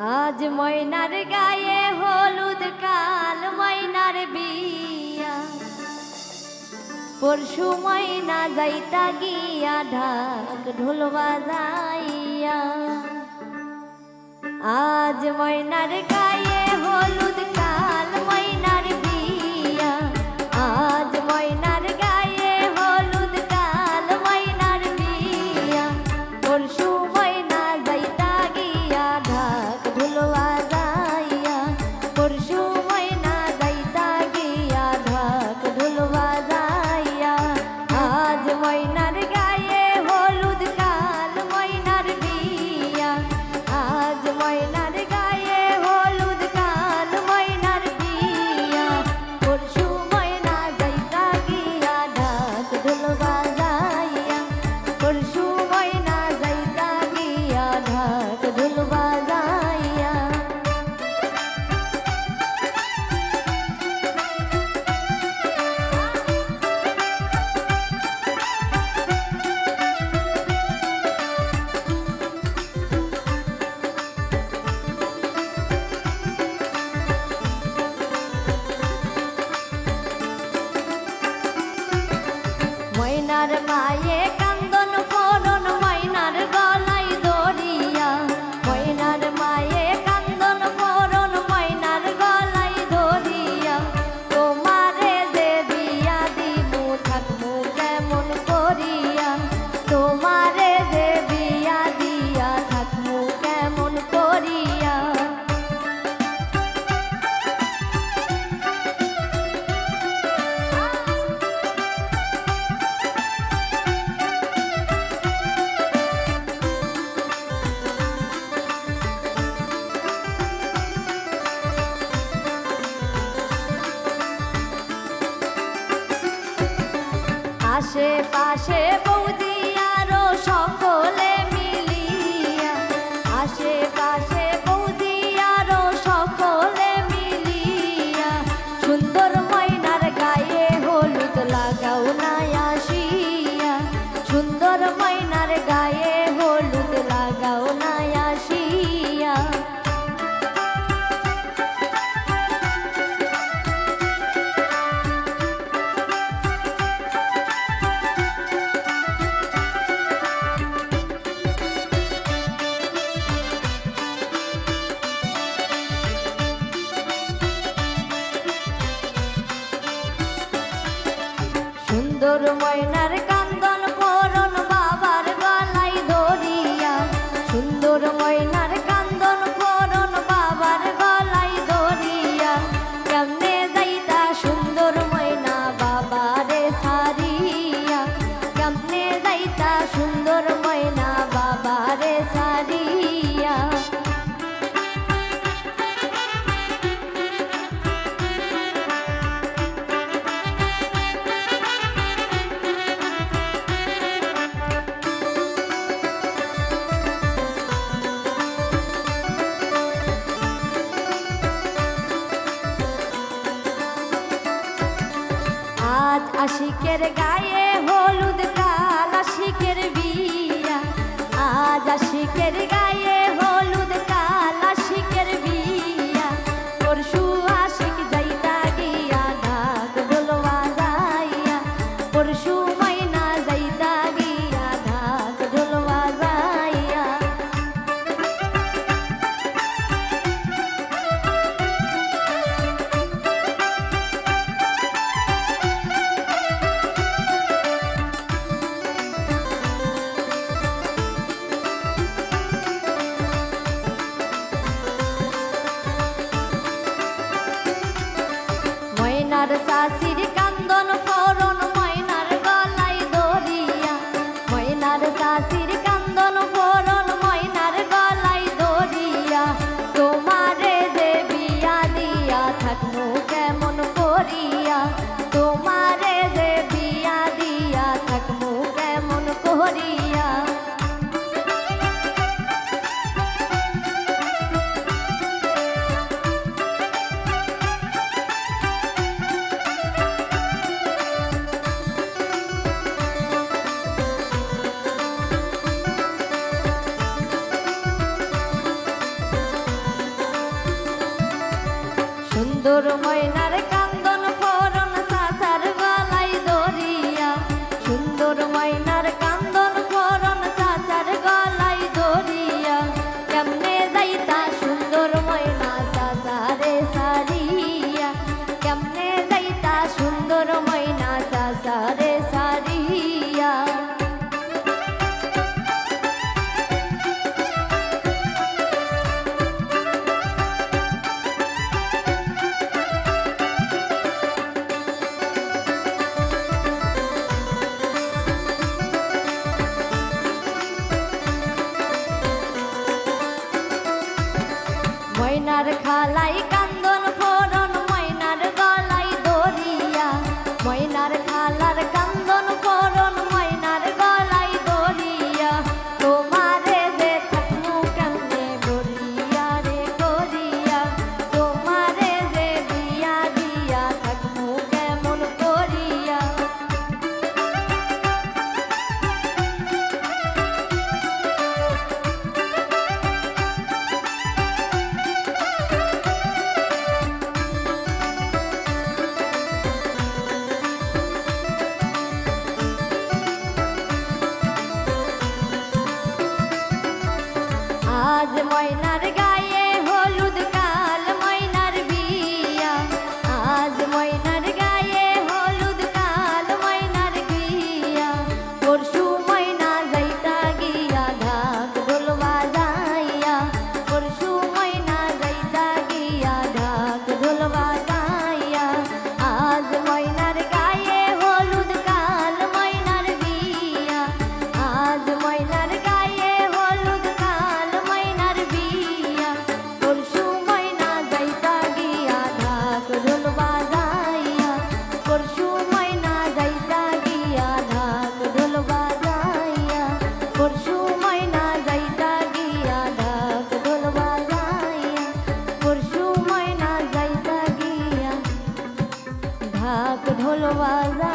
আজ ময়নার গায়ে হলুদ কাল, ময়নার বিয়া। পরশু ময়না যাইতা গিয়া, ঢাক ঢোল বাজাইয়া। আজ ময়নার গায়ে আমার মাই আশেপাশে পৌঁছে সুন্দর ময়নার আশিকের গায়ে হলুদ কাল আশিকের বিয়া। আজ আশিকের ময়না